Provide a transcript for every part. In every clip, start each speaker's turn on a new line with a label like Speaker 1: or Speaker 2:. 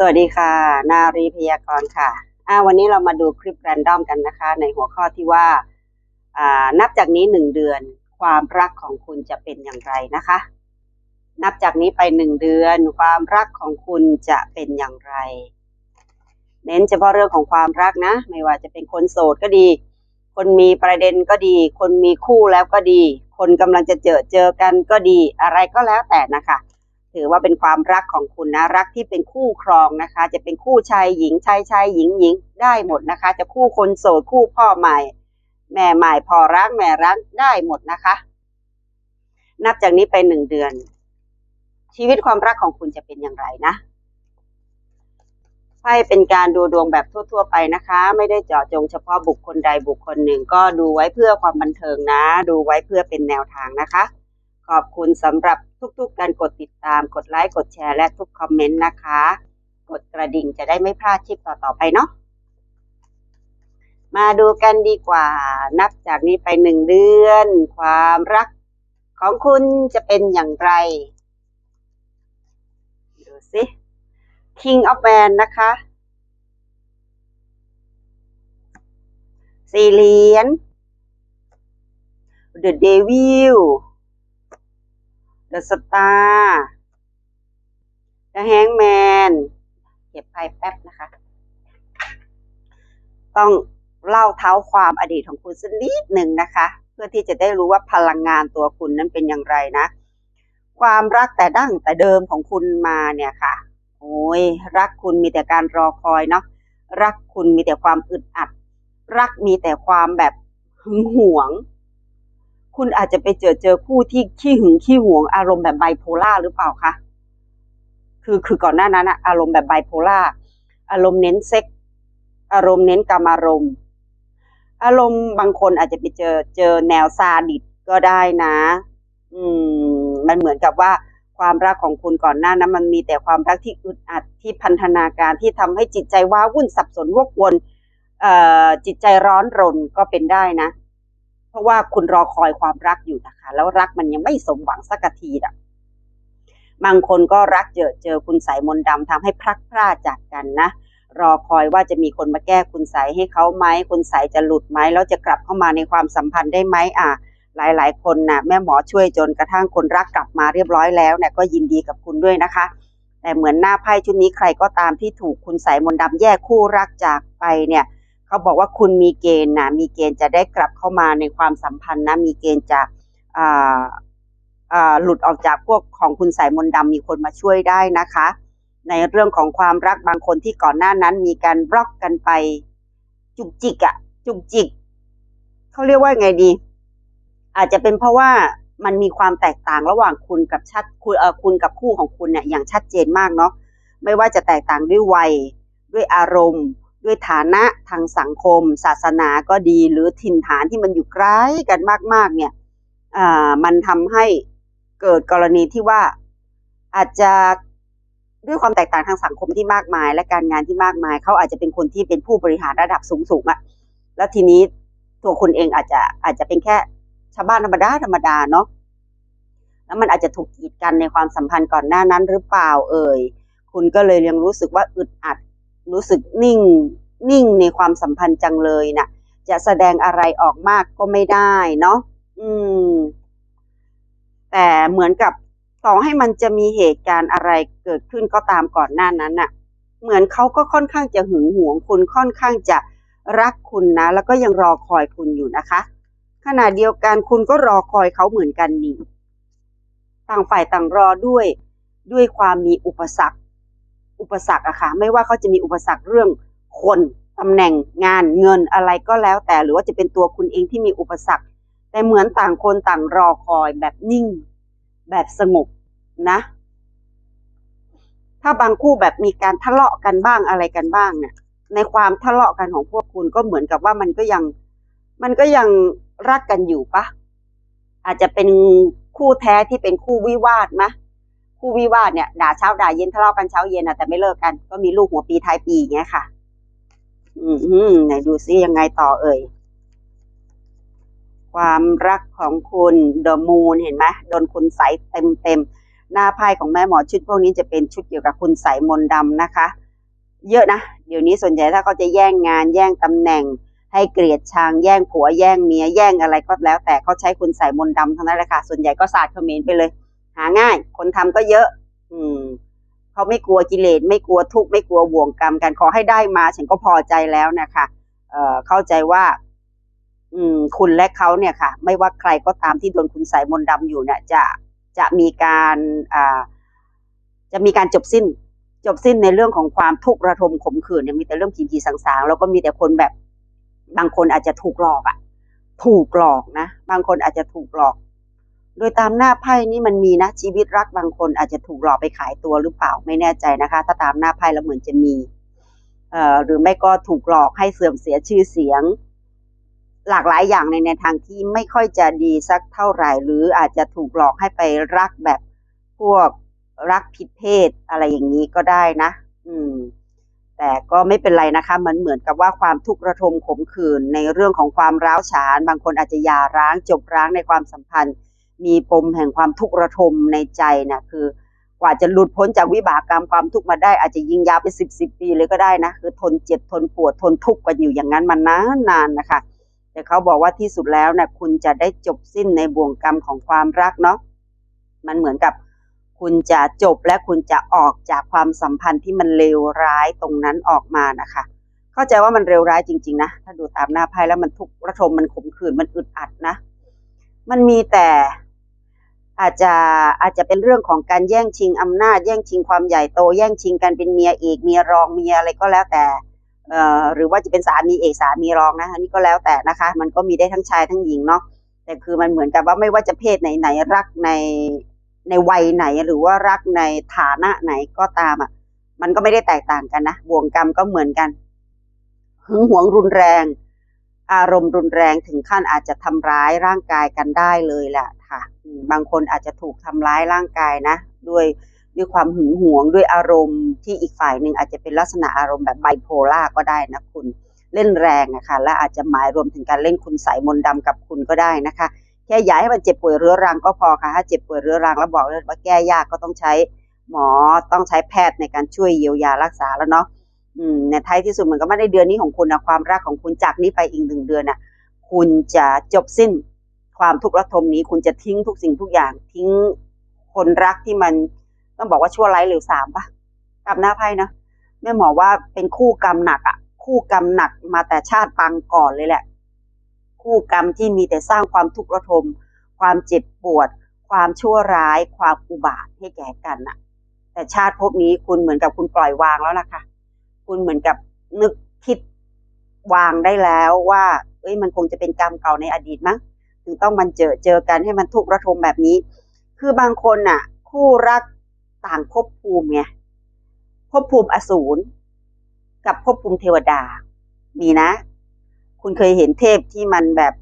Speaker 1: สวัสดีค่ะ นารีพยากรณ์ค่ะอ่าวันนี้เรามาดูคลิปแรนดอมกันนะคะ ในหัวข้อที่ว่าอ่า นับจากนี้หนึ่งเดือน ความรักของคุณจะเป็นอย่างไรนะคะ นับจากนี้ไปหนึ่งเดือน ความรักของคุณจะเป็นอย่างไร เน้นเฉพาะเรื่องของความรักนะ ไม่ว่าจะเป็นคนโสดก็ดี คนมีประเด็นก็ดี คนมีคู่แล้วก็ดี คนกำลังจะเจอเจอกันก็ดี อะไรก็แล้วแต่นะคะ ถือว่าเป็นความรักของคุณนะรักที่เป็นคู่ครองนะคะ จะเป็นคู่ชายหญิงชายชายหญิงหญิงได้หมดนะคะ จะคู่คนโสดคู่พ่อใหม่ แม่ใหม่พอรักแม่รักได้หมดนะคะ นับจากนี้ไปหนึ่งเดือน ชีวิตความรักของคุณจะเป็นอย่างไรนะไพ่เป็นการดูดวงแบบทั่ว ๆ ไปนะคะ ไม่ได้เจาะจงเฉพาะบุคคลใดบุคคลหนึ่ง ก็ดูไว้เพื่อความบันเทิงนะ ดูไว้เพื่อเป็นแนวทางนะคะ ขอบคุณสำหรับ ทุกๆ การกดติดตาม กดไลค์ กดแชร์ และทุกคอมเมนต์นะคะ กดกระดิ่งจะได้ไม่พลาดคลิปต่อๆไปเนาะ มาดูกันดีกว่า นับจากนี้ไปหนึ่งเดือน ความรักของคุณจะเป็นอย่างไร ดูสิ King of w a n นะคะ สี่เหรียญ The Devil The Star The Hangman เก็บไพ่แป๊บนะคะ ต้องเล่าเท้าความอดีตของคุณสักนิดหนึ่งนะคะ เพื่อที่จะได้รู้ว่าพลังงานตัวคุณนั้นเป็นอย่างไรนะ ความรักแต่ดั้งแต่เดิมของคุณมาเนี่ยค่ะ โอ้ยรักคุณมีแต่การรอคอยเนาะรักคุณมีแต่ความอึดอัด รักมีแต่ความแบบหึงหวง คุณอาจจะไปเจอเจอคู่ที่ขี้หึงขี้หวงอารมณ์แบบไบโพล่าหรือเปล่าคะคือคือก่อนหน้านั้นอะอารมณ์แบบไบโพล่าอารมณ์เน้นเซ็กอารมณ์เน้นกามารมณ์ อารมณ์บางคนอาจจะไปเจอเจอแนวซาดิสก็ได้นะ อืม มันเหมือนกับว่าความรักของคุณก่อนหน้านั้น มันมีแต่ความรักที่อึดอัดที่พันธนาการที่ทำให้จิตใจว้าวุ่นสับสนวกวนเอ่อจิตใจร้อนรนก็เป็นได้นะ เพราะว่าคุณรอคอยความรักอยู่นะคะ แล้วรักมันยังไม่สมหวังสักทีอะบางคนก็รักเจอเจอคุณสายมนต์ดำทำให้พลักพรากจากกันนะรอคอยว่าจะมีคนมาแก้คุณใสให้เขาไหมคุณใสจะหลุดไหมแล้วจะกลับเข้ามาในความสัมพันธ์ได้ไหมอะหลายๆ คนนะ่ะแม่หมอช่วยจนกระทั่งคนรักกลับมาเรียบร้อยแล้วเนี่ยก็ยินดีกับคุณด้วยนะคะ แต่เหมือนหน้าไพ่ชุดนี้ใครก็ตามที่ถูกคุณสายมนต์ดำแยกคู่รักจากไปเนี่ย เขาบอกว่าคุณมีเกณฑ์นะมีเกณฑ์จะได้กลับเข้ามาในความสัมพันธ์นะมีเกณฑ์จะอ่าหลุดออกจากพวกของคุณสายมนต์ดำมีคนมาช่วยได้นะคะ ในเรื่องของความรักบางคนที่ก่อนหน้านั้นมีการบล็อกกันไป จุกจิกอะจุกจิกเขาเรียกว่าไงดี อาจจะเป็นเพราะว่ามันมีความแตกต่างระหว่างคุณกับชัดคุณเออคุณกับคู่ของคุณเนี่ยอย่างชัดเจนมากเนาะไม่ว่าจะแตกต่างด้วยวัยด้วยอารมณ์ ด้วยฐานะทางสังคม ศาสนาก็ดีหรือถิ่นฐานที่มันอยู่ใกล้กันมากๆเนี่ยมันทำให้เกิดกรณีที่ว่าอาจจะด้วยความแตกต่างทางสังคมที่มากมาย และการงานที่มากมาย เขาอาจจะเป็นคนที่เป็นผู้บริหารระดับสูงๆอะแล้วทีนี้ตัวคุณเองอาจจะอาจจะเป็นแค่ชาวบ้านธรรมดาธรรมดาเนาะแล้วมันอาจจะถูกกีดกันในความสัมพันธ์ก่อนหน้านั้นหรือเปล่าเอ่ยคุณก็เลยยังรู้สึกว่าอึดอัด รู้สึกนิ่ง นิ่งในความสัมพันธ์จังเลยนะ่ะ จะแสดงอะไรออกมากก็ไม่ได้เนาะอืม แต่เหมือนกับต่อให้มันจะมีเหตุการณ์อะไรเกิดขึ้นก็ตามก่อนหน้านั้นน่ะ เหมือนเขาก็ค่อนข้างจะหึงหวงคุณค่อนข้างจะรักคุณนะ แล้วก็ยังรอคอยคุณอยู่นะคะ ขณะเดียวกันคุณก็รอคอยเขาเหมือนกันนี่ต่างฝ่ายต่างรอด้วย ด้วยความมีอุปสรรค อุปสรรคอะค่ะไม่ว่าเขาจะมีอุปสรรคเรื่องคนตำแหน่งงานเงินอะไรก็แล้วแต่ หรือว่าจะเป็นตัวคุณเองที่มีอุปสรรค แต่เหมือนต่างคนต่างรอคอยแบบนิ่ง แบบสงบนะ ถ้าบางคู่แบบมีการทะเลาะกันบ้างอะไรกันบ้างเนี่ยในความทะเลาะกันของพวกคุณก็เหมือนกับว่ามันก็ยัง มันก็ยังรักกันอยู่ปะอาจจะเป็นคู่แท้ที่เป็นคู่วิวาทมะ คู่วิวาทเนี่ยด่าเช้าด่าเย็นทะเลาะกันเช้าเย็นอะแต่ไม่เลิกกัน ก็มีลูกหัวปีท้ายปีอย่างเงี้ยค่ะ อืมไหนดูซิยังไงต่อเอ่ยความรักของคุณเดอะมูนเห็นไหมโดนคุณใสเต็มเต็มหน้าไพ่ของแม่หมอชุดพวกนี้จะเป็นชุดเกี่ยวกับคุณใสมนต์ดำนะคะ เยอะนะเดี๋ยวนี้ส่วนใหญ่ถ้าเขาจะแย่งงานแย่งตำแหน่ง ให้เกลียดชังแย่งผัวแย่งเมียแย่งอะไรก็แล้ว แต่เขาใช้คุณใสมนต์ดำทั้งนั้นแหละค่ะส่วนใหญ่ก็ศาสตร์เขมรไปเลย หาง่าย คนทำก็เยอะ อืมเขาไม่กลัวกิเลสไม่กลัวทุกข์ไม่กลัวบ่วงกรรมกันขอให้ได้มาฉันก็พอใจแล้วนะคะเอ่อเข้าใจว่า อืม คุณและเขาเนี่ยค่ะ ไม่ว่าใครก็ตามที่โดนคุณใส่มนต์ดำอยู่เนี่ยจะจะมีการอ่าจะมีการจบสิ้น จบสิ้นในเรื่องของความทุกข์ระทมขมขื่นเนี่ยมีแต่เรื่องผีผีสางๆแล้วก็มีแต่คนแบบ บางคนอาจจะถูกหลอกอะ่ะ ถูกหลอกนะ บางคนอาจจะถูกหลอก โดยตามหน้าไพ่นี้มันมีนะชีวิตรักบางคนอาจจะถูกหลอกไปขายตัวหรือเปล่าไม่แน่ใจนะคะ ถ้าตามหน้าไพ่แล้วเหมือนจะมีเอ่อหรือไม่ก็ถูกหลอกให้เสื่อมเสียชื่อเสียง หลากหลายอย่างในในทางที่ไม่ค่อยจะดีสักเท่าไหร่ หรืออาจจะถูกหลอกให้ไปรักแบบพวกรักผิดเพศอะไรอย่างนี้ก็ได้นะ อืม แต่ก็ไม่เป็นไรนะคะ มันเหมือนกับว่าความทุกข์ระทมขมขื่นในเรื่องของความร้าวฉาน บางคนอาจจะหย่าร้างจบร้างในความสัมพันธ์ มีปมแห่งความทุกข์ระทมในใจนะคือกว่าจะหลุดพ้นจากวิบากกรรมความทุกข์มาได้อาจจะยิงยาวไปสิบสิบปีเลยก็ได้นะคือทนเจ็บทนปวดทนทุกข์กันอยู่อย่างนั้นมานานนานนะคะ แต่เขาบอกว่าที่สุดแล้วนะคุณจะได้จบสิ้นในบ่วงกรรมของความรักเนาะมันเหมือนกับคุณจะจบและคุณจะออกจากความสัมพันธ์ที่มันเลวร้ายตรงนั้นออกมานะคะ เข้าใจว่ามันเลวร้ายจริง ๆ นะถ้าดูตามหน้าไพ่แล้วมันทุกข์ระทมมันขมขื่นมันอึดอัดนะ มันมีแต่ อาจจะอาจจะเป็นเรื่องของการแย่งชิงอำนาจ แย่งชิงความใหญ่โต แย่งชิงกันเป็นเมียเอกเมียรองเมียอะไรก็แล้วแต่เอ่อหรือว่าจะเป็นสามีเอกสามีรองนะอันนี้ก็แล้วแต่นะคะ มันก็มีได้ทั้งชายทั้งหญิงเนาะแต่คือมันเหมือนกับว่าไม่ว่าจะเพศไหนไหนๆรักในในวัยไหนหรือว่ารักในฐานะไหนก็ตามอะมันก็ไม่ได้แตกต่างกันนะบ่วงกรรมก็เหมือนกันหึงหวงรุนแรง อารมณ์รุนแรงถึงขั้นอาจจะทำร้ายร่างกายกันได้เลยแหละค่ะ บางคนอาจจะถูกทำร้ายร่างกายนะ ด้วยด้วยความหึงหวงด้วยอารมณ์ที่อีกฝ่ายหนึ่งอาจจะเป็นลักษณะอารมณ์แบบไบโพล่าก็ได้นะคุณเล่นแรงนะคะและอาจจะหมายรวมถึงการเล่นคุณใสยมนต์ดำกับคุณก็ได้นะคะ แค่ย่ายให้มันเจ็บป่วยเรื้อรังก็พอค่ะถ้าเจ็บป่วยเรื้อรังแล้วบอกเลยว่าแก้ยากก็ต้องใช้หมอต้องใช้แพทย์ในการช่วยเยียวยารักษาแล้วเนาะ อืมในท้ายที่สุดมันก็ไม่ได้เดือนนี้ของคุณนะความรักของคุณจากนี้ไปอีกหนึ่งเดือนน่ะคุณจะจบสิ้นความทุกข์ระทมนี้ คุณจะทิ้งทุกสิ่งทุกอย่าง ทิ้งคนรักที่มันต้องบอกว่าชั่วร้ายเหลวสามปะกับหน้าไพ่นะแม่หมอว่าเป็นคู่กรรมหนักอะคู่กรรมหนักมาแต่ชาติปางก่อนเลยแหละ คู่กรรมที่มีแต่สร้างความทุกข์ระทม ความเจ็บปวด ความชั่วร้าย ความอุบาทให้แก่กันน่ะแต่ชาติภพนี้คุณเหมือนกับคุณปล่อยวางแล้วล่ะค่ะ คุณเหมือนกับนึกคิดวางได้แล้วว่า เอ้ยมันคงจะเป็นกรรมเก่าในอดีตมั้งถึงต้องมันเจอเจอกันให้มันทุกข์ระทมแบบนี้ คือบางคนน่ะ คู่รักต่างภพภูมิไงภพภูมิอสูรกับภพภูมิเทวดา มีนะ คุณเคยเห็นเทพที่มันแบบ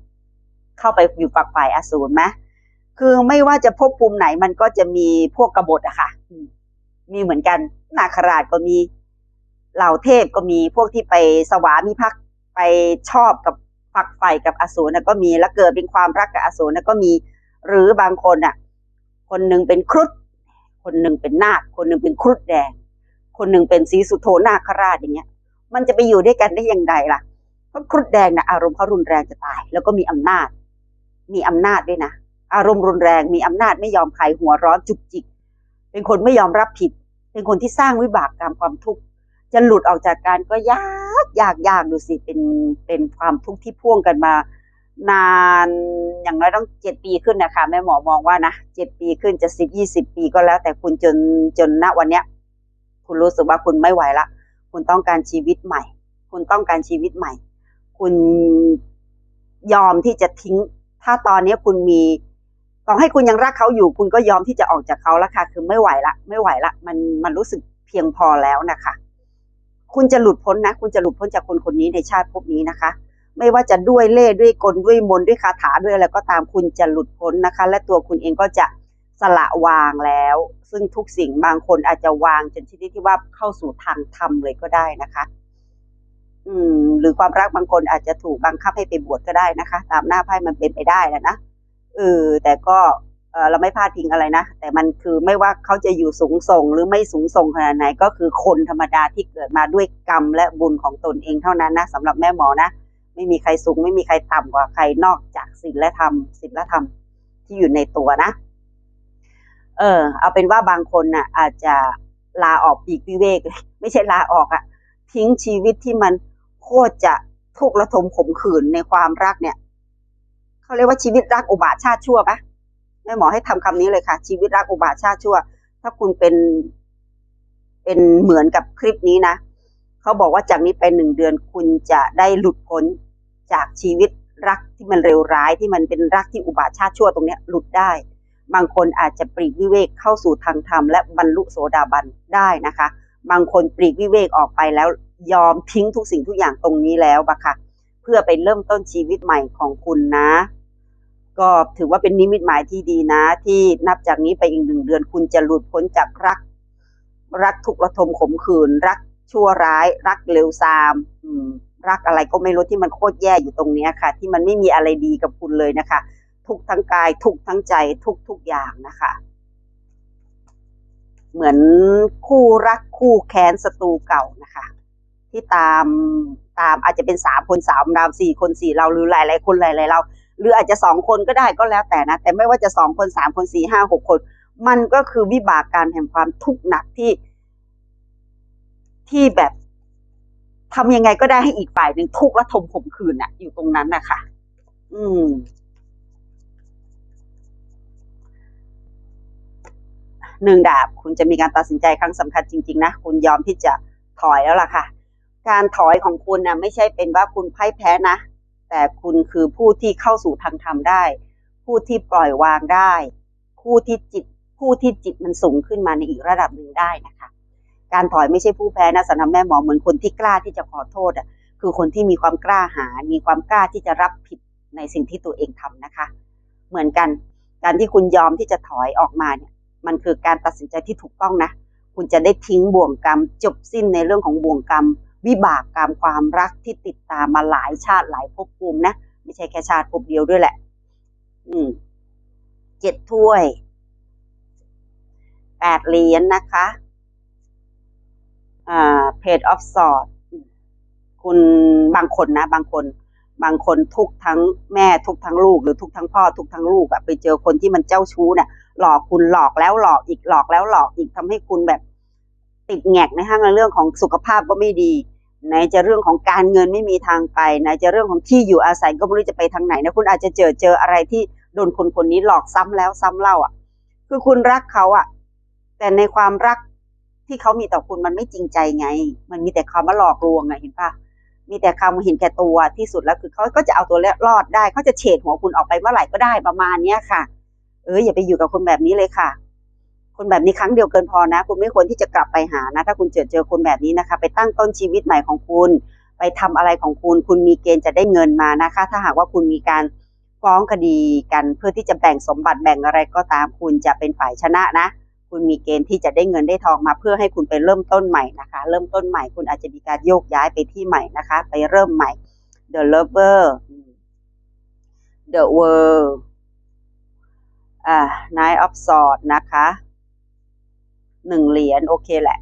Speaker 1: เข้าไปอยู่ฝักฝ่ายอสูรไหมคือไม่ว่าจะภพภูมิไหนมันก็จะมีพวกกบฏอะค่ะ มีเหมือนกัน นาคราชก็มี เหล่าเทพก็มีพวกที่ไปสวามิภักดิ์ไปชอบกับฝักใฝ่กับอสูรนะก็มีแล้วเกิดเป็นความรักกับอสูรนะก็มี หรือบางคนอะ คนหนึ่งเป็นครุฑคนหนึ่งเป็นนาคคนหนึ่งเป็นครุฑแดง คนหนึ่งเป็นสีสุโธนาคราชอย่างเงี้ย มันจะไปอยู่ด้วยกันได้ยังไงล่ะเพราะครุฑแดงนะอารมณ์เขารุนแรงจะตาย แล้วก็มีอำนาจ มีอำนาจด้วยนะอารมณ์รุนแรงมีอำนาจไม่ยอมใครหัวร้อนจุกจิก เป็นคนไม่ยอมรับผิด เป็นคนที่สร้างวิบากกรรมความทุกข์ จะหลุดออกจากการก็ยากยากยากดูสิเป็นเป็นความทุกข์ที่พ่วงกันมา นานอย่างน้อยต้องเจ็ดปีขึ้นนะคะแม่หมอมองว่านะเจ็ดปีขึ้นจะสิบยี่สิบปีก็แล้ว แต่คุณจนจนณวันเนี้ย คุณรู้สึกว่าคุณไม่ไหวละ คุณต้องการชีวิตใหม่ คุณต้องการชีวิตใหม่ คุณยอมที่จะทิ้ง ถ้าตอนนี้คุณมีต่อให้คุณยังรักเขาอยู่ คุณก็ยอมที่จะออกจากเขาแล้วค่ะ คือไม่ไหวละ ไม่ไหวละ มันมันรู้สึกเพียงพอแล้วนะคะ คุณจะหลุดพ้นนะ คุณจะหลุดพ้นจากคนคนนี้ในชาติภพนี้นะคะ ไม่ว่าจะด้วยเล่ด้วยกลด้วยมนด้วยคาถาด้วยอะไรก็ตามคุณจะหลุดพ้นนะคะ และตัวคุณเองก็จะสละวางแล้ว ซึ่งทุกสิ่งบางคนอาจจะวางจนชนิดที่ว่าเข้าสู่ทางธรรมเลยก็ได้นะคะ อืม หรือความรักบางคนอาจจะถูกบังคับให้ไปบวชก็ได้นะคะ ตามหน้าไพ่มันเป็นไปได้แหละนะเออแต่ก็ เราไม่พลาดพิงอะไรนะ แต่มันคือไม่ว่าเขาจะอยู่สูงส่งหรือไม่สูงส่งขนาดไหน ก็คือคนธรรมดาที่เกิดมาด้วยกรรมและบุญของตนเองเท่านั้นนะสำหรับแม่หมอนะ ไม่มีใครสูงไม่มีใครต่ำกว่าใครนอกจากศีลและธรรมศีลและธรรมที่อยู่ในตัวนะ เออ เอาเป็นว่าบางคนน่ะ อาจจะลาออกปีกวิเวก ไม่ใช่ลาออกอะทิ้งชีวิตที่มันโคตรจะทุกข์ระทมขมขื่นในความรักเนี่ยเขาเรียกว่าชีวิตรักอุบาทชาติชั่วปะ แม่หมอให้ทำคำนี้เลยค่ะ ชีวิตรักอุบาทชาติชั่ว ถ้าคุณเป็นเป็นเหมือนกับคลิปนี้นะเขาบอกว่าจากนี้ไปหนึ่งเดือนคุณจะได้หลุดพ้นจากชีวิตรักที่มันเร็วร้ายที่มันเป็นรักที่อุบาทชาติชั่วตรงเนี้ยหลุดได้ บางคนอาจจะปลีกวิเวกเข้าสู่ทางธรรมและบรรลุโสดาบันได้นะคะ บางคนปลีกวิเวกออกไปแล้วยอมทิ้งทุกสิ่งทุกอย่างตรงนี้แล้วบะค่ะเพื่อไปเริ่มต้นชีวิตใหม่ของคุณนะ ก็ถือว่าเป็นนิมิตหมายที่ดีนะ ที่นับจากนี้ไปอีกหนึ่งเดือน คุณจะหลุดพ้นจากรัก รักทุกข์ระทมขมขื่นรักชั่วร้าย รักเลวทรามรักอะไรก็ไม่รู้ที่มันโคตรแย่อยู่ตรงนี้ค่ะ ที่มันไม่มีอะไรดีกับคุณเลยนะคะ ทุกทั้งกาย ทุกทั้งใจ ทุกทุกอย่างนะคะ เหมือนคู่รักคู่แค้นศัตรูเก่านะคะ ที่ตามตามอาจจะเป็นสามคนสามเราสี่คนสี่เราหรือหลายหลายๆคนหลายหลายๆเรา หรืออาจจะสองคนก็ได้ก็แล้วแต่นะ แต่ไม่ว่าจะสองคนสามคนสี่ห้าหกคน มันก็คือวิบากการแห่งความทุกข์หนักที่ ที่แบบทำยังไงก็ได้ให้อีกฝ่ายหนึ่งทุกข์และทมข่มขืนน่ะอยู่ตรงนั้นนะคะอืม หนึ่งดาบ คุณจะมีการตัดสินใจครั้งสำคัญจริง ๆ นะ คุณยอมที่จะถอยแล้วล่ะค่ะ การถอยของคุณนะไม่ใช่เป็นว่าคุณพ่ายแพ้นะ แต่คุณคือผู้ที่เข้าสู่ทางธรรมได้ ผู้ที่ปล่อยวางได้ ผู้ที่จิตผู้ที่จิตมันสูงขึ้นมาในอีกระดับหนึ่งได้นะคะ การถอยไม่ใช่ผู้แพ้นะสำหรับแม่หมอเหมือนคนที่กล้าที่จะขอโทษอะคือคนที่มีความกล้าหาญมีความกล้าที่จะรับผิดในสิ่งที่ตัวเองทำนะคะ เหมือนกันการที่คุณยอมที่จะถอยออกมาเนี่ยมันคือการตัดสินใจที่ถูกต้องนะ คุณจะได้ทิ้งบ่วงกรรม จบสิ้นในเรื่องของบ่วงกรรม วิบากกรรมความรักที่ติดตามมาหลายชาติหลายภพภูมินะ ไม่ใช่แค่ชาติภพเดียวด้วยแหละ อืมเจ็ดถ้วยแปดเหรียญนะคะอ่าเพจออฟสอดคุณบางคนนะ บางคน บางคนทุกทั้งแม่ทุกทั้งลูก หรือทุกทั้งพ่อทุกทั้งลูกอะไปเจอคนที่มันเจ้าชู้เนี่ยหลอกคุณหลอกแล้วหลอกอีกหลอกแล้วหลอกอีกทำให้คุณแบบติดแงกในห้างในเรื่องของสุขภาพก็ไม่ดี ไหนจะเรื่องของการเงินไม่มีทางไปไหนจะเรื่องของที่อยู่อาศัยก็ไม่รู้จะไปทางไหนนะคุณอาจจะเจอเจออะไรที่โดนคนคนนี้หลอกซ้ำแล้วซ้ำเล่าอะ คือคุณรักเขาอะ แต่ในความรักที่เขามีต่อคุณมันไม่จริงใจไง มันมีแต่คำว่าหลอกลวงไงเห็นปะมีแต่คำเห็นแก่ตัวที่สุดแล้วคือเขาก็จะเอาตัวรอดได้เขาจะเฉดหัวคุณออกไปเมื่อไหร่ก็ได้ประมาณเนี้ยค่ะ เอออย่าไปอยู่กับคนแบบนี้เลยค่ะ คนแบบนี้ครั้งเดียวเกินพอนะ คุณไม่ควรที่จะกลับไปหานะ ถ้าคุณเจอเจอคนแบบนี้นะคะ ไปตั้งต้นชีวิตใหม่ของคุณ ไปทำอะไรของคุณ คุณมีเกณฑ์จะได้เงินมานะคะ ถ้าหากว่าคุณมีการฟ้องคดีกันเพื่อที่จะแบ่งสมบัติแบ่งอะไรก็ตาม คุณจะเป็นฝ่ายชนะนะ คุณมีเกณฑ์ที่จะได้เงินได้ทองมา เพื่อให้คุณไปเริ่มต้นใหม่นะคะ เริ่มต้นใหม่ คุณอาจจะมีการโยกย้ายไปที่ใหม่นะคะ ไปเริ่มใหม่ The Lover The World อ่า Nine of Swords นะคะ หนึ่งเหรียญโอเคแหละ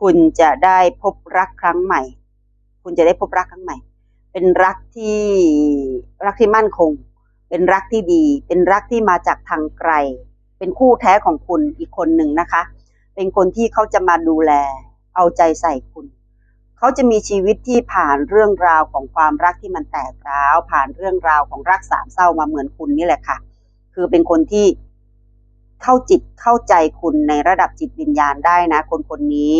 Speaker 1: คุณจะได้พบรักครั้งใหม่ คุณจะได้พบรักครั้งใหม่ เป็นรักที่รักที่มั่นคง เป็นรักที่ดี เป็นรักที่มาจากทางไกล เป็นคู่แท้ของคุณอีกคนหนึ่งนะคะ เป็นคนที่เขาจะมาดูแล เอาใจใส่คุณเขาจะมีชีวิตที่ผ่านเรื่องราวของความรักที่มันแตกร้าว ผ่านเรื่องราวของรักสามเศร้ามาเหมือนคุณนี่แหละค่ะ คือเป็นคนที่ เข้าจิตเข้าใจคุณในระดับจิตวิญญาณได้นะ คนคนนี้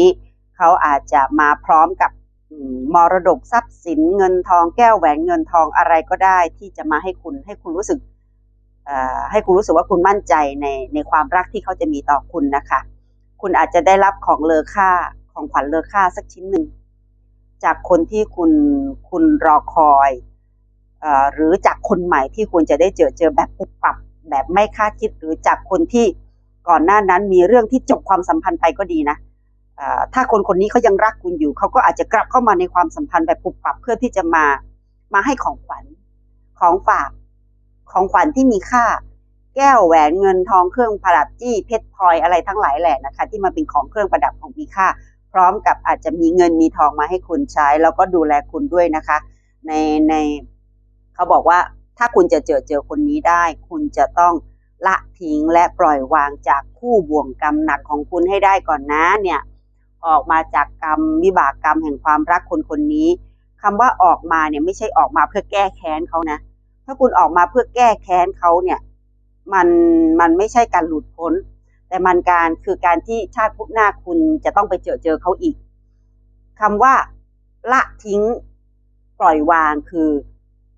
Speaker 1: เขาอาจจะมาพร้อมกับมรดกทรัพย์สินเงินทองแก้วแหวนเงินทองอะไรก็ได้ที่จะมาให้คุณให้คุณรู้สึกให้คุณรู้สึกว่าคุณมั่นใจในในความรักที่เขาจะมีต่อคุณนะคะ คุณอาจจะได้รับของเลอค่าของขวัญเลอค่าสักชิ้นหนึ่งจากคนที่คุณคุณรอคอยอหรือจากคนใหม่ที่ควรจะได้เจอเจอแบบปุบปับ แบบไม่คาดคิดหรือจากคนที่ก่อนหน้านั้นมีเรื่องที่จบความสัมพันธ์ไปก็ดีนะถ้าคนคนนี้เขายังรักคุณอยู่ เขาก็อาจจะกลับเข้ามาในความสัมพันธ์แบบปุบปับเพื่อที่จะมามาให้ของขวัญของฝากของขวัญที่มีค่าแแก้วแหวนเงินทองเครื่องประดับจี้เพชรพลอยอะไรทั้งหลายแหละนะคะ ที่มาเป็นของเครื่องประดับของมีค่า พร้อมกับอาจจะมีเงินมีทองมาให้คุณใช้ แล้วก็ดูแลคุณด้วยนะคะ ในในเขาบอกว่า ถ้าคุณจะเจอเจอคนนี้ได้ คุณจะต้องละทิ้งและปล่อยวางจากคู่บ่วงกรรมหนักของคุณให้ได้ก่อนนะเนี่ยออกมาจากกรรมวิบากกรรมแห่งความรักคนคนนี้คำว่าออกมาเนี่ยไม่ใช่ออกมาเพื่อแก้แค้นเขานะ ถ้าคุณออกมาเพื่อแก้แค้นเขาเนี่ยมันมันไม่ใช่การหลุดพ้น แต่มันการคือการที่ชาติภพหน้าคุณจะต้องไปเจอเจอเขาอีกคำว่าละทิ้งปล่อยวางคือ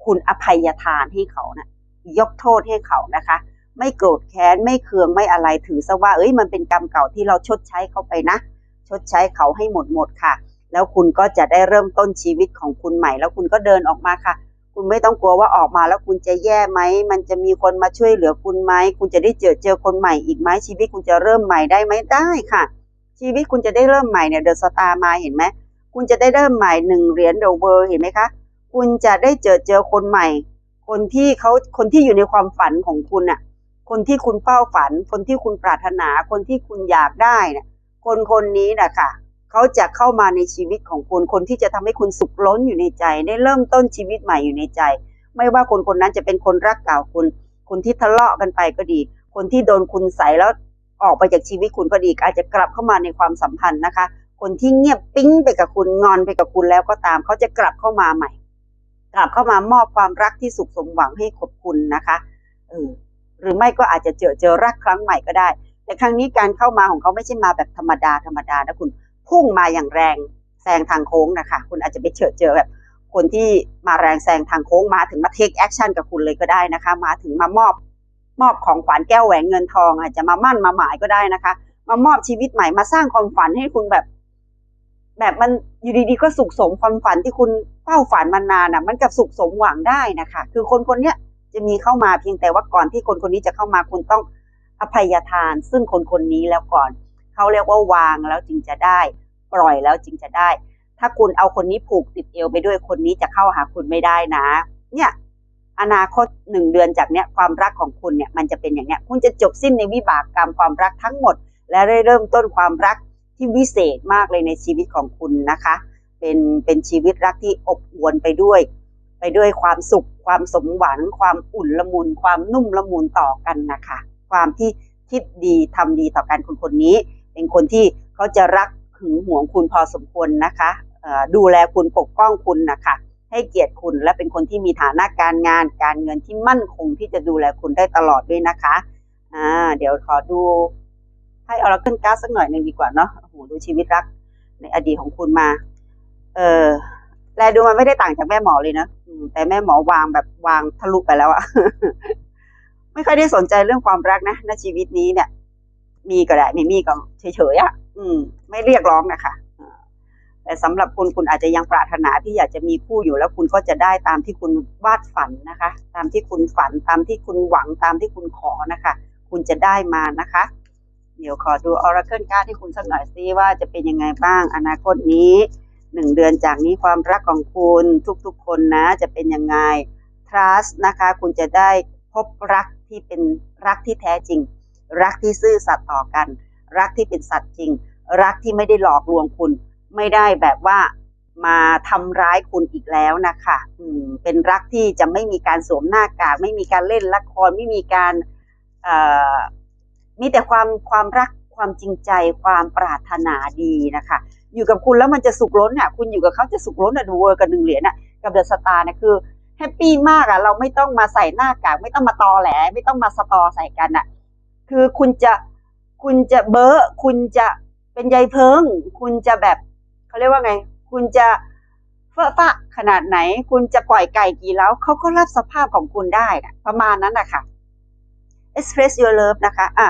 Speaker 1: คุณอภัยทานให้เขานะยกโทษให้เขานะคะ ไม่โกรธแค้นไม่เคืองไม่อะไรถือซะว่า เอ้ยมันเป็นกรรมเก่าที่เราชดใช้เขาไปนะ ชดใช้เขาให้หมดหมดค่ะ แล้วคุณก็จะได้เริ่มต้นชีวิตของคุณใหม่ แล้วคุณก็เดินออกมาค่ะ คุณไม่ต้องกลัวว่าออกมาแล้วคุณจะแย่ไหมมันจะมีคนมาช่วยเหลือคุณไหมคุณจะได้เจอเจอคนใหม่อีกไหมชีวิตคุณจะเริ่มใหม่ได้ไหมได้ค่ะ ชีวิตคุณจะได้เริ่มใหม่เนี่ยเดอะสตาร์มาเห็นไหมคุณจะได้เริ่มใหม่หนึ่งเหรียญเดอะเวอร์เห็นไหมคะ คุณจะได้เจอเจอคนใหม่ คนที่เขาคนที่อยู่ในความฝันของคุณน่ะคนที่คุณเฝ้าฝัน คนที่คุณปรารถนา คนที่คุณอยากได้น่ะคนคนนี้นะค่ะเขาจะเข้ามาในชีวิตของคุณ คนที่จะทำให้คุณสุขล้นอยู่ในใจ ได้เริ่มต้นชีวิตใหม่อยู่ในใจ ไม่ว่าคนคนนั้นจะเป็นคนรักเก่าคุณ คนที่ทะเลาะกันไปก็ดี คนที่โดนคุณใส่แล้วออกไปจากชีวิตคุณก็ดี อาจจะกลับเข้ามาในความสัมพันธ์นะคะ คนที่เงียบปิ๊งไปกับคุณงอนไปกับคุณแล้วก็ตาม เขาจะกลับเข้ามาใหม่ กลับเข้ามามอบความรักที่สุขสมหวังให้ขอบคุณนะคะเออหรือไม่ก็อาจจะเจอเจอรักครั้งใหม่ก็ได้ แต่ครั้งนี้การเข้ามาของเขาไม่ใช่มาแบบธรรมดาธรรมดานะคุณพุ่งมาอย่างแรงแซงทางโค้งนะคะ คุณอาจจะไปเจอเจอแบบ คนที่มาแรงแซงทางโค้งมาถึงมาเทคแอคชั่นกับคุณเลยก็ได้นะคะ มาถึงมามอบมอบของขวัญแก้วแหวนเงินทอง อาจจะมามั่นมาหมายก็ได้นะคะ มามอบชีวิตใหม่มาสร้างความฝันให้คุณแบบ แบบมันอยู่ดีๆก็สุขสมความฝันที่คุณเฝ้าฝันมานานอะ มันกับสุขสมหวังได้นะคะ คือคนคนเนี้ยจะมีเข้ามาเพียงแต่ว่าก่อนที่คนคนนี้จะเข้ามาคุณต้องอภัยทาน ซึ่งคนคนนี้แล้วก่อนเขาเรียกว่าวางแล้วจึงจะได้ ปล่อยแล้วจึงจะได้ ถ้าคุณเอาคนนี้ผูกติดเอวไปด้วยคนนี้จะเข้าหาคุณไม่ได้นะ เนี่ยอนาคตหนึ่งเดือนจากเนี้ยความรักของคุณเนี่ยมันจะเป็นอย่างเนี้ยคุณจะจบสิ้นในวิบากกรรมความรักทั้งหมด และได้เริ่มต้นความรัก ที่วิเศษมากเลยในชีวิตของคุณนะคะ เป็นเป็นชีวิตรักที่อบอวลไปด้วย ไปด้วยความสุข ความสมหวัง ความอุ่นละมุน ความนุ่มละมุนต่อกันนะคะ ความที่คิดดีทำดีต่อกันคนคนนี้ เป็นคนที่เขาจะรักหึงหวงคุณพอสมควรนะคะดูแลคุณปกป้องคุณนะคะให้เกียรติคุณและเป็นคนที่มีฐานะการงาน การเงินที่มั่นคงที่จะดูแลคุณได้ตลอดด้วยนะคะ อ่า เดี๋ยวขอดู ให้ออร์เคิลการ์ดสักหน่อยหนึ่งดีกว่าเนาะโอ้โหดูชีวิตรักในอดีตของคุณมา เออแลดูมันไม่ได้ต่างจากแม่หมอเลยนะแต่แม่หมอวางแบบวางทะลุไปแล้วอะไม่ค่อยได้สนใจเรื่องความรักนะในชีวิตนี้เนี่ย มีก็ได้ไม่มีก็เฉยๆอะอืม ไม่เรียกร้องนะคะแต่สำหรับคุณคุณอาจจะยังปรารถนาที่อยากจะมีคู่อยู่แล้วคุณก็จะได้ตามที่คุณวาดฝันนะคะ ตามที่คุณฝันตามที่คุณหวังตามที่คุณขอนะคะ คุณจะได้มานะคะ เดี๋ยวขอดู Oracle Card ให้คุณสักหน่อยซิว่าจะเป็นยังไงบ้าง อนาคตนี้หนึ่งเดือนจากนี้ความรักของคุณทุกๆ คนนะจะเป็นยังไง trust นะคะ คุณจะได้พบรักที่เป็นรักที่แท้จริง รักที่ซื่อสัตย์ต่อกัน รักที่เป็นสัตย์จริง รักที่ไม่ได้หลอกลวงคุณ ไม่ได้แบบว่ามาทำร้ายคุณอีกแล้วนะคะอืมเป็นรักที่จะไม่มีการสวมหน้ากากไม่มีการเล่นละครไม่มีการเอ่อ มีแต่ความความรักความจริงใจความปรารถนาดีนะคะ อยู่กับคุณแล้วมันจะสุขล้นอะคุณอยู่กับเขาจะสุขล้นอะดูเวอร์กับหนึ่งเหรียญอะกับเดอะสตาร์เนี่ยคือแฮปปี้มากอะเราไม่ต้องมาใส่หน้ากากไม่ต้องมาตอแหล ไม่ต้องมาสตอใส่กันอะ คือคุณจะคุณจะเบอร์คุณจะเป็นใยเพิง คุณจะแบบเขาเรียกว่าไง คุณจะเฟ้อฟะขนาดไหน คุณจะปล่อยไก่กี่แล้วเขาก็รับสภาพของคุณได้นะประมาณนั้นนะคะ express your love นะคะอะ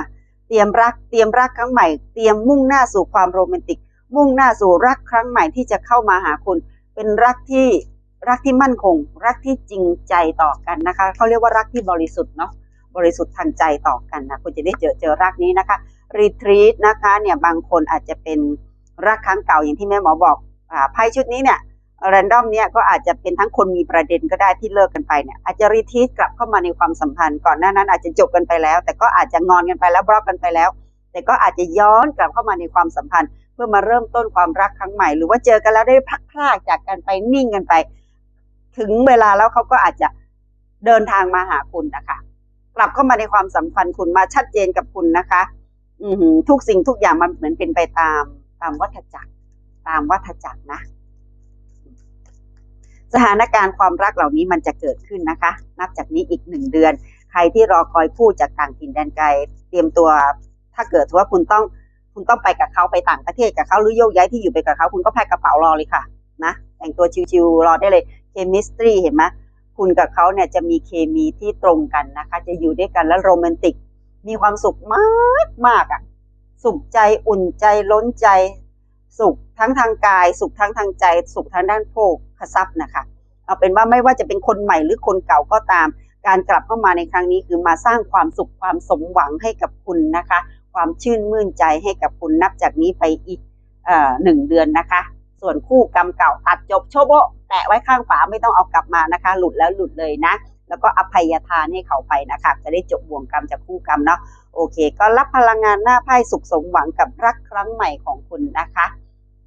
Speaker 1: เตรียมรัก เตรียมรักครั้งใหม่ เตรียมมุ่งหน้าสู่ความโรแมนติก มุ่งหน้าสู่รักครั้งใหม่ที่จะเข้ามาหาคุณ เป็นรักที่รักที่มั่นคง รักที่จริงใจต่อกันนะคะเขาเรียกว่ารักที่บริสุทธิ์เนาะบริสุทธิ์ทางใจต่อกันนะคุณจะได้เจอเจอรักนี้นะคะรีทรีตนะคะเนี่ยบางคนอาจจะเป็นรักครั้งเก่าอย่างที่แม่หมอบอกอ่าไพ่ชุดนี้เนี่ย แรนดอมเนี่ยก็อาจจะเป็นทั้งคนมีประเด็นก็ได้ที่เลิกกันไปเนี่ยอาจจะรีทีสกลับเข้ามาในความสัมพันธ์ก่อนหน้านั้นอาจจะจบกันไปแล้ว แต่ก็อาจจะงอนกันไปแล้วบล็อกกันไปแล้ว แต่ก็อาจจะย้อนกลับเข้ามาในความสัมพันธ์ เพื่อมาเริ่มต้นความรักครั้งใหม่ หรือว่าเจอกันแล้วได้พักพรากจากกันไปนิ่งกันไป ถึงเวลาแล้วเขาก็อาจจะเดินทางมาหาคุณนะคะ กลับเข้ามาในความสัมพันธ์คุณมาชัดเจนกับคุณนะคะ อืทุกสิ่งทุกอย่างมันเหมือนเป็นไปตามตามวัฏจักร ตามวัฏจักรนะ สถานการณ์ความรักเหล่านี้มันจะเกิดขึ้นนะคะ นับจากนี้อีกหนึ่งเดือน ใครที่รอคอยคู่จากต่างถิ่นแดนไกล เตรียมตัว ถ้าเกิดว่าคุณต้องคุณต้องไปกับเขาไปต่างประเทศกับเขาหรือโยกย้ายที่อยู่ไปกับเขาคุณก็แพ็คกระเป๋ารอเลยค่ะนะแต่งตัวชิวๆรอได้เลยเคมิสตรีเห็นไหมคุณกับเขาเนี่ยจะมีเคมีที่ตรงกันนะคะ จะอยู่ด้วยกันแล้วโรแมนติก มีความสุขมากมากอะสุขใจอุ่นใจล้นใจ สุขทั้งทางกาย สุขทั้งทางใจ สุขทางด้านโภค ทรัพย์นะคะ เอาเป็นว่าไม่ว่าจะเป็นคนใหม่หรือคนเก่าก็ตาม การกลับเข้ามาในครั้งนี้คือมาสร้างความสุขความสมหวังให้กับคุณนะคะ ความชื่นมื่นใจให้กับคุณนับจากนี้ไปอีกหนึ่งเดือนนะคะ ส่วนคู่กรรมเก่าตัดจบโชโบะแตะไว้ข้างฝาไม่ต้องเอากลับมานะคะ หลุดแล้วหลุดเลยนะ แล้วก็อภัยทานให้เขาไปนะคะ จะได้จบบ่วงกรรมจากคู่กรรมเนาะโอเค ก็รับพลังงานหน้าไพ่สุขสมหวังกับรักครั้งใหม่ของคุณนะคะ